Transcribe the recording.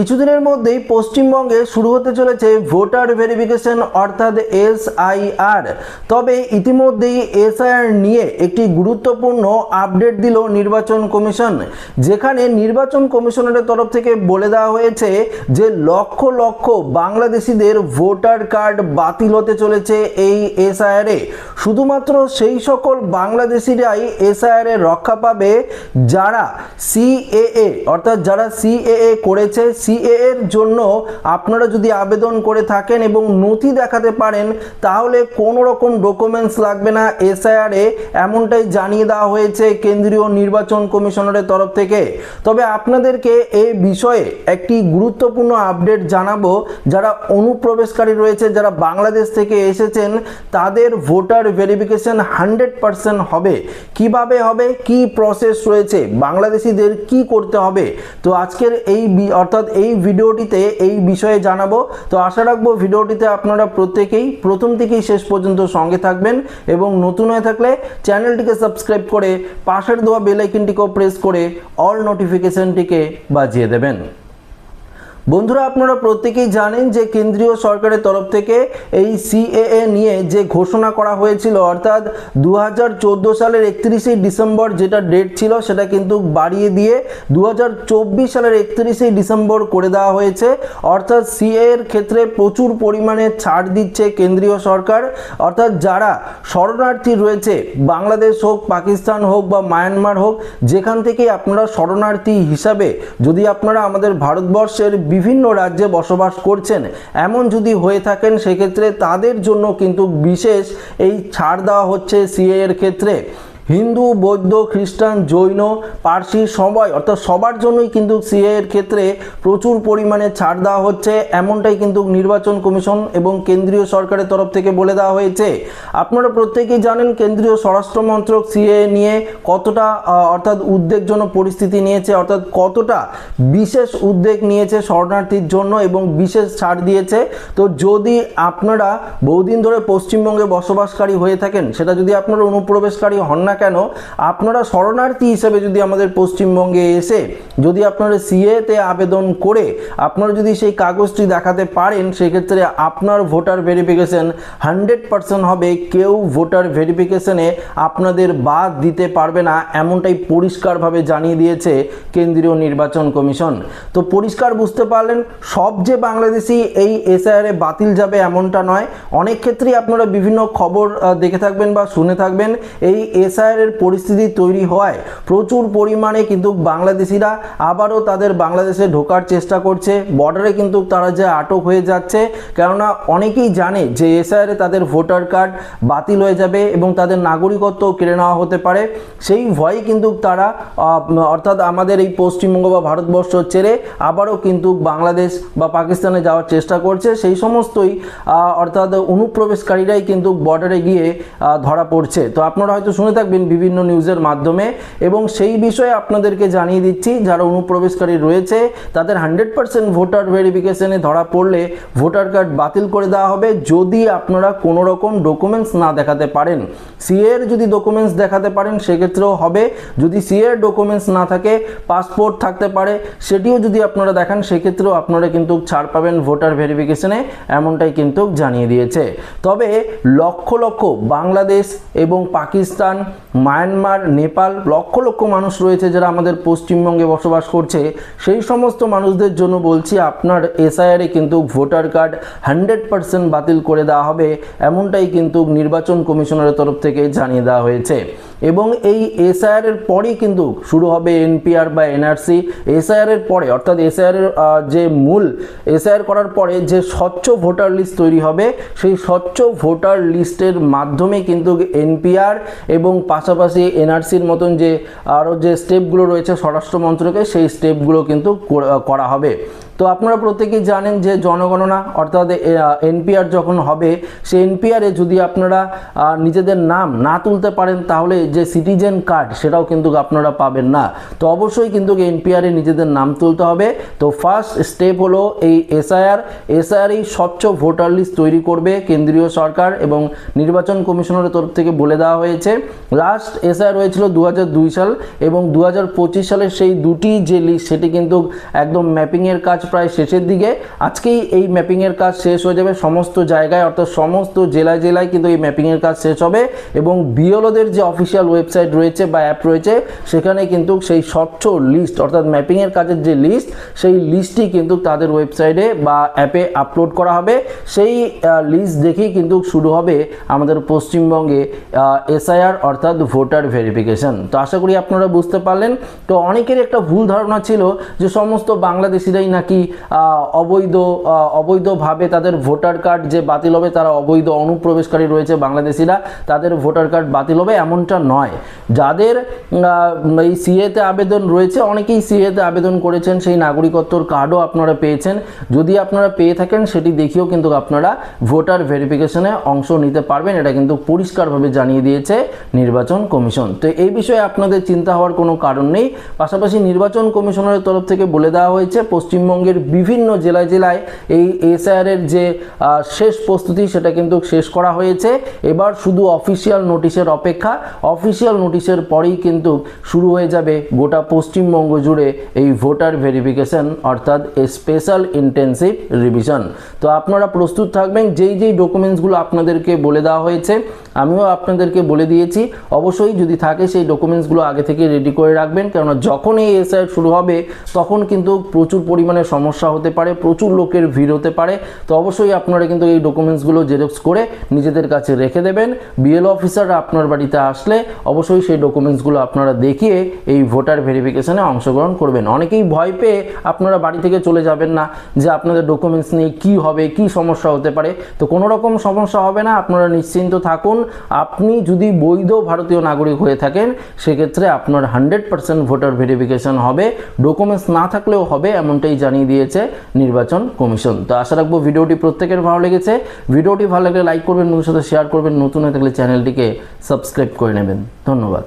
কিছুদিনের মধ্যেই পশ্চিমবঙ্গে শুরু হতে চলেছে ভোটার ভেরিফিকেশন অর্থাৎ এসআইআর। তবে ইতিমধ্যেই এসআইআর নিয়ে একটি গুরুত্বপূর্ণ আপডেট দিল নির্বাচন কমিশন, যেখানে নির্বাচন কমিশনের তরফ থেকে বলে দেওয়া হয়েছে যে লক্ষ লক্ষ বাংলাদেশিদের ভোটার কার্ড বাতিল হতে চলেছে এই এসআইআর শুধুমাত্র সেই সকল বাংলাদেশিরাই এসআইআর রক্ষা পাবে যারা সিএএ, অর্থাৎ যারা সিএএ করেছে সিএ এর জন্য আপনারা যদি আবেদন করে থাকেন এবং নথি দেখাতে পারেন, তাহলে কোনো রকম ডকুমেন্টস লাগবে না। এসআইআর এ এমনটাই জানিয়ে দেওয়া হয়েছে কেন্দ্রীয় নির্বাচন কমিশনারের তরফ থেকে। তবে আপনাদেরকে এই বিষয়ে একটি গুরুত্বপূর্ণ আপডেট জানাব। যারা অনুপ্রবেশকারী রয়েছে, যারা বাংলাদেশ থেকে এসেছেন, তাদের ভোটার ভেরিফিকেশন হান্ড্রেড পারসেন্ট হবে। কীভাবে হবে? কি প্রসেস রয়েছে? বাংলাদেশিদের কি করতে হবে? তো আজকের এই অর্থাৎ এই ভিডিওটিতে এই বিষয়ে জানাব। তো আশা রাখব ভিডিওটিতে আপনারা প্রত্যেকেই প্রথম থেকেই শেষ পর্যন্ত সঙ্গে থাকবেন এবং নতুন হয়ে থাকলে চ্যানেলটিকে সাবস্ক্রাইব করে পাশের দেওয়া বেলাইকিনটিকেও প্রেস করে অল নোটিফিকেশনটিকে বাজিয়ে দেবেন। বন্ধুরা, আপনারা প্রত্যেকেই জানেন যে কেন্দ্রীয় সরকারের তরফ থেকে এই সিএএ নিয়ে যে ঘোষণা করা হয়েছিল, অর্থাৎ দু হাজার চোদ্দ সালের একত্রিশে ডিসেম্বর যেটা ডেট ছিল, সেটা কিন্তু বাড়িয়ে দিয়ে দু হাজার চব্বিশ সালের একত্রিশে ডিসেম্বর করে দেওয়া হয়েছে। অর্থাৎ সিএ এর ক্ষেত্রে প্রচুর পরিমাণে ছাড় দিচ্ছে কেন্দ্রীয় সরকার। অর্থাৎ যারা শরণার্থী রয়েছে, বাংলাদেশ হোক, পাকিস্তান হোক বা মায়ানমার হোক, যেখান থেকে আপনারা শরণার্থী হিসাবে যদি আপনারা আমাদের ভারতবর্ষের বিভিন্ন রাজ্যে বসবাস করছেন। এমন যদি হয়ে থাকেন, সেক্ষেত্রে তাদের জন্য কিন্তু বিশেষ এই ছাড় দেওয়া হচ্ছে সিএ এর ক্ষেত্রে। হিন্দু, বৌদ্ধ, খ্রিস্টান, জৈন, পার্সি সবাই অর্থাৎ সবার জন্যই কিন্তু সিএ এর ক্ষেত্রে প্রচুর পরিমাণে ছাড় দেওয়া হচ্ছে। এমনটাই কিন্তু নির্বাচন কমিশন এবং কেন্দ্রীয় সরকারের তরফ থেকে বলে দেওয়া হয়েছে। আপনারা প্রত্যেকেই জানেন কেন্দ্রীয় স্বরাষ্ট্রমন্ত্রক সিএ নিয়ে কতটা অর্থাৎ উদ্বেগজনক পরিস্থিতি নিয়েছে, অর্থাৎ কতটা বিশেষ উদ্বেগ নিয়েছে শরণার্থীর জন্য এবং বিশেষ ছাড় দিয়েছে। তো যদি আপনারা বহুদিন ধরে পশ্চিমবঙ্গে বসবাসকারী হয়ে থাকেন, সেটা যদি আপনারা অনুপ্রবেশকারী হন না কেন? আপনারা শরণার্থী হিসেবে যদি আমাদের পশ্চিমবঙ্গে এসে যদি আপনারা সিএতে আবেদন করে আপনারা যদি সেই কাগজটি দেখাতে পারেন, সেক্ষেত্রে আপনার ভোটার ভেরিফিকেশন হান্ড্রেড পার্সেন্ট হবে। কেউ ভোটার ভেরিফিকেশনে আপনাদের বাদ দিতে পারবে না, এমনটাই পরিষ্কারভাবে জানিয়ে দিয়েছে কেন্দ্রীয় নির্বাচন কমিশন। তো পরিষ্কার বুঝতে পারলেন, সব যে বাংলাদেশি এই এসআইআর বাতিল যাবে এমনটা নয়। অনেক ক্ষেত্রেই আপনারা বিভিন্ন খবর দেখে থাকবেন বা শুনে থাকবেন। এই এসআইআর এর পরিস্থিতি তৈরি হওয়ায় প্রচুর পরিমাণে কিন্তু বাংলাদেশিরা আবারও তাদের বাংলাদেশে ঢোকার চেষ্টা করছে। বর্ডারে কিন্তু তারা যে আটক হয়ে যাচ্ছে, কেননা অনেকেই জানে যে এসআইআর তাদের ভোটার কার্ড বাতিল হয়ে যাবে এবং তাদের নাগরিকত্ব কেড়ে নেওয়া হতে পারে। সেই ভয়ে কিন্তু তারা অর্থাৎ আমাদের এই পশ্চিমবঙ্গ বা ভারতবর্ষ ছেড়ে আবারও কিন্তু বাংলাদেশ বা পাকিস্তানে যাওয়ার চেষ্টা করছে। সেই সমস্তই অর্থাৎ অনুপ্রবেশকারীরাই কিন্তু বর্ডারে গিয়ে ধরা পড়ছে। তো আপনারা হয়তো শুনে থাকবেন বিভিন্ন নিউজের মাধ্যমে এবং সেই বিষয়ে আপনাদেরকে জানিয়ে দিচ্ছি, যারা অনুপ্রবেশকারী রয়েছে, তাদের হান্ড্রেড পার্সেন্ট ভোটার ভেরিফিকেশনে ধরা পড়লে ভোটার কার্ড বাতিল করে দেওয়া হবে যদি আপনারা কোনো রকম ডকুমেন্টস না দেখাতে পারেন। সিএর যদি ডকুমেন্টস দেখাতে পারেন, সেক্ষেত্রেও হবে। যদি সিএর ডকুমেন্টস না থাকে, পাসপোর্ট থাকতে পারে, সেটিও যদি আপনারা দেখান, সেক্ষেত্রেও আপনারা কিন্তু ছাড় পাবেন ভোটার ভেরিফিকেশনে, এমনটাই কিন্তু জানিয়ে দিয়েছে। তবে লক্ষ লক্ষ বাংলাদেশ এবং পাকিস্তান মায়ানমার, নেপাল, লক্ষ লক্ষ মানুষ রয়েছে যারা আমাদের পশ্চিমবঙ্গে বসবাস করছে। সেই সমস্ত মানুষদের জন্য বলছি আপনার এসআইআরে কিন্তু ভোটার কার্ড হান্ড্রেড পারসেন্ট বাতিল করে দেওয়া হবে। এমনটাই কিন্তু নির্বাচন কমিশনারের তরফ থেকে জানিয়ে দেওয়া হয়েছে। এবং এই এসআইআর এর পরেই কিন্তু শুরু হবে এনপিআর বা এনআরসি এসআইআর এর পরে, অর্থাৎ এসআইআর এর যে মূল এসআইআর করার পরে যে স্বচ্ছ ভোটার লিস্ট তৈরি হবে, সেই স্বচ্ছ ভোটার লিস্টের মাধ্যমে কিন্তু এনপিআর এবং পাশাপাশি এনআরসির মতন যে আরও যে স্টেপগুলো রয়েছে স্বরাষ্ট্র মন্ত্রকে সেই স্টেপগুলো কিন্তু করা হবে। তো আপনারা প্রত্যেকেই জানেন যে জনগণনা, অর্থাৎ এনপিআর যখন হবে সেই এনপিআরে যদি আপনারা নিজেদের নাম না তুলতে পারেন, তাহলে যে সিটিজেন কার্ড, সেটাও কিন্তু আপনারা পাবেন না। তো অবশ্যই কিন্তু এনপিআরে নিজেদের নাম তুলতে হবে। তো ফার্স্ট স্টেপ হলো এই এসআইআর। এসআইআর এই স্বচ্ছ ভোটার লিস্ট তৈরি করবে কেন্দ্রীয় সরকার এবং নির্বাচন কমিশনের তরফ থেকে বলে দেওয়া হয়েছে। লাস্ট এসআইআর হয়েছিল দু হাজার দুই সাল এবং দু হাজার পঁচিশ সালের সেই দুটি যে লিস্ট সেটি কিন্তু একদম ম্যাপিংয়ের কাজ প্রায় শেষের দিকে। আজকেই এই ম্যাপিংয়ের কাজ শেষ হয়ে যাবে। সমস্ত জায়গায়, অর্থাৎ সমস্ত জেলায় জেলায় কিন্তু এই ম্যাপিংয়ের কাজ শেষ হবে এবং বিএলওদের যে অফিসিয়াল ওয়েবসাইট রয়েছে বা অ্যাপ রয়েছে, সেখানে কিন্তু সেই স্বচ্ছ লিস্ট অর্থাৎ ম্যাপিংয়ের কাজের যে লিস্ট সেই লিস্টটি কিন্তু তাদের ওয়েবসাইটে বা অ্যাপে আপলোড করা হবে। সেই লিস্ট দেখেই কিন্তু শুরু হবে আমাদের পশ্চিমবঙ্গে এসআইআর অর্থাৎ ভোটার ভেরিফিকেশন তো আশা করি আপনারা বুঝতে পারলেন। তো অনেকের একটা ভুল ধারণা ছিল যে সমস্ত বাংলাদেশিরাই নাকি অবৈধ অবৈধভাবে তাদের ভোটার কার্ড যে বাতিল হবে, তারা অবৈধ অনুপ্রবেশকারী রয়েছে বাংলাদেশিরা, তাদের ভোটার কার্ড বাতিল হবে এমনটা নয়। যাদের এই সিএতে আবেদন রয়েছে, অনেকেই সিএতে আবেদন করেছেন, সেই নাগরিকত্বর কার্ডও আপনারা পেয়েছেন। যদি আপনারা পেয়ে থাকেন, সেটি দেখিয়েও কিন্তু আপনারা ভোটার ভেরিফিকেশনে অংশ নিতে পারবেন। এটা কিন্তু পরিষ্কারভাবে জানিয়ে দিয়েছে নির্বাচন কমিশন। তো এই বিষয়ে আপনাদের চিন্তা হওয়ার কোনো কারণ নেই। পাশাপাশি নির্বাচন কমিশনের তরফ থেকে বলে দেওয়া হয়েছে পশ্চিমবঙ্গের বিভিন্ন জেলায় জেলায় এই এসআইআর এর যে শেষ প্রস্তুতি সেটা কিন্তু শেষ করা হয়েছে। এবার শুধু অফিসিয়াল নোটিশের অপেক্ষা, অফিসিয়াল নোটিশের পরেই কিন্তু শুরু হয়ে যাবে গোটা পশ্চিমবঙ্গ জুড়ে এই ভোটার ভেরিফিকেশন, অর্থাৎ স্পেশাল ইন্টেন্সিভ রিভিশন। তো আপনারা প্রস্তুত থাকবেন, যেই যেই ডকুমেন্টসগুলো আপনাদেরকে বলে দেওয়া হয়েছে, আমিও আপনাদেরকে বলে দিয়েছি। অবশ্যই যদি থাকে সেই ডকুমেন্টসগুলো আগে থেকে রেডি করে রাখবেন, কেননা যখন এই এসআই শুরু হবে, তখন কিন্তু প্রচুর পরিমাণে সমস্যা হতে পারে, প্রচুর লোকের ভিড় হতে পারে। তো অবশ্যই আপনারা কিন্তু এই ডকুমেন্টসগুলো জেরক্স করে নিজেদের কাছে রেখে দেবেন। বিএল অফিসাররা আপনার বাড়িতে আসলে অবশ্যই সেই ডকুমেন্টসগুলো আপনারা দেখিয়ে এই ভোটার ভেরিফিকেশনে অংশগ্রহণ করবেন। অনেকেই ভয় পেয়ে আপনারা বাড়ি থেকে চলে যাবেন না যে আপনাদের ডকুমেন্টস নিয়ে কি হবে, কি সমস্যা হতে পারে। তো কোনো রকম সমস্যা হবে না, আপনারা নিশ্চিন্ত থাকুন। আপনি যদি বৈধ ভারতীয় নাগরিক হয়ে থাকেন, সেক্ষেত্রে আপনার হান্ড্রেড পার্সেন্ট ভোটার ভেরিফিকেশন হবে। ডকুমেন্টস না থাকলেও হবে, এমনটাই জানিয়ে দিয়েছে নির্বাচন কমিশন। তো আশা রাখব ভিডিওটি প্রত্যেকের ভালো লেগেছে। ভিডিওটি ভালো লাগলে লাইক করবেন বন্ধুর সাথে শেয়ার করবেন, নতুন হয়ে থাকলে চ্যানেলটিকে সাবস্ক্রাইব করে নেবেন। ধন্যবাদ।